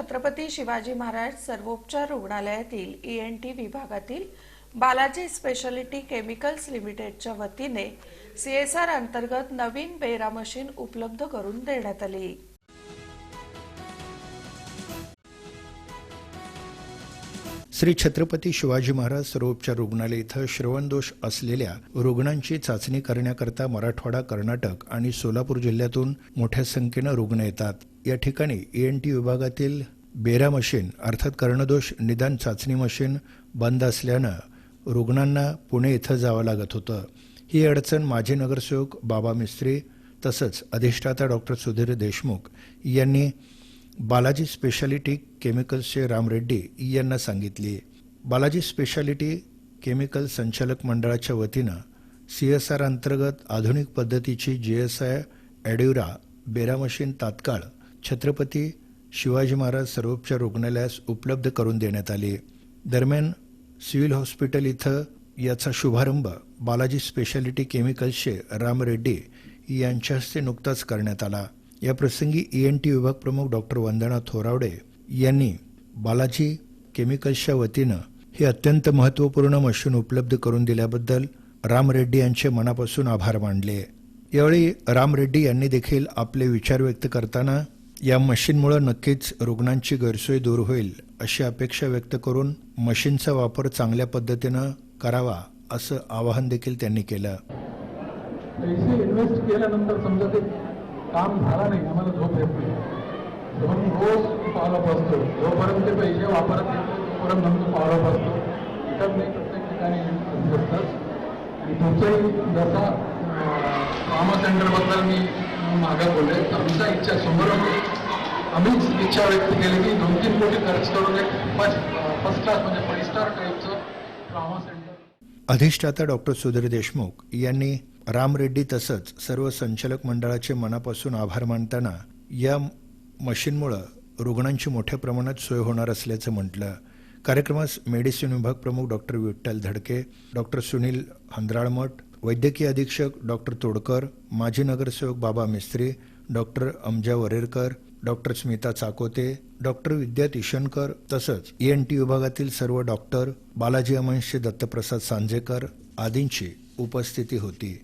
छत्रपती शिवाजी महाराज सर्वोपचार रुग्णालयातील E N T विभागातील बालाजी स्पेशालिटी केमिकल्स लिमिटेडच्या वतीने सीएसआर अंतर्गत नवीन बेरा मशीन उपलब्ध करून देण्यात आली. श्री छत्रपती शिवाजी महाराज सर्वोपचार रुग्णालय इथं श्रवणदोष असलेल्या रुग्णांची चाचणी करण्याकरता मराठवाडा कर्नाटक आणि सोलापूर जिल्ह्यातून मोठ्या संख्येनं रुग्ण येतात. या ठिकाणी ए एन टी विभागातील बेरा मशीन अर्थात कर्णदोष निदान चाचणी मशीन बंद असल्यानं रुग्णांना पुणे इथं जावं लागत होतं. ही अडचण माजी नगरसेवक बाबा मिस्त्री तसंच अधिष्ठाता डॉक्टर सुधीर देशमुख यांनी बालाजी स्पेशालिटी केमिकल्सचे राम रेड्डी यांना सांगितली. बालाजी स्पेशालिटी केमिकल संचालक मंडळाच्या वतीनं सी एस आर अंतर्गत आधुनिक पद्धतीची जी एस आय ॲड्युरा बेरा मशीन तात्काळ छत्रपती शिवाजी महाराज सर्वोपचार रुग्णालयास उपलब्ध करून देण्यात आली. दरम्यान सिव्हिल हॉस्पिटल इथं याचा शुभारंभ बालाजी स्पेशालिटी केमिकल्सचे राम रेड्डी यांच्या हस्ते नुकताच करण्यात आला. या प्रसंगी ई एन टी विभाग प्रमुख डॉक्टर वंदना थोरावडे यांनी बालाजी केमिकल्सच्या वतीनं हे अत्यंत महत्त्वपूर्ण मशीन उपलब्ध करून दिल्याबद्दल राम रेड्डी यांचे मनापासून आभार मानले. यावेळी राम रेड्डी यांनी देखील आपले विचार व्यक्त करताना या मशीनमुळं नक्कीच रुग्णांची गैरसोय दूर होईल अशी अपेक्षा व्यक्त करून मशीनचा वापर चांगल्या पद्धतीनं करावा असं आवाहन देखील त्यांनी केलं. पैसे इन्व्हेस्ट केल्यानंतर समजा ते काम झाला नाही आम्हाला झोप येत नाही. म्हणून रोज पावला बसतो. जोपर्यंत ते पैसे वापरत येतो तोपर्यंत आमचं पावला बसतो. इतर नाही प्रत्येक ठिकाणी आणि तुमचंही जसा ट्रॉमा सेंटरबद्दल मी मागं बोलले आमच्या इच्छा समोर आम्हीच इच्छा व्यक्त केली की दोन तीन कोटी खर्च करून एक फर्स्ट फर्स्ट क्लास म्हणजे फाईव्ह स्टार टाईपचं ट्रॉमा सेंटर अधिष्ठाता डॉक्टर सुधीर देशमुख यांनी राम रेड्डी तसंच सर्व संचालक मंडळाचे मनापासून आभार मानताना या मशीनमुळं रुग्णांची मोठ्या प्रमाणात सोय होणार असल्याचं म्हटलं. कार्यक्रमास मेडिसिन विभाग प्रमुख डॉक्टर विठ्ठल धडके डॉक्टर सुनील हंद्राळमठ वैद्यकीय अधीक्षक डॉक्टर तोडकर माजी नगरसेवक Baba Mistry doctor Amja Varerkar doctor Smita Chakote doctor Vidya Tishankar तसंच एन टी विभागातील सर्व डॉक्टर बालाजी अमनशे दत्तप्रसाद सांजेकर आदींची उपस्थिती होती.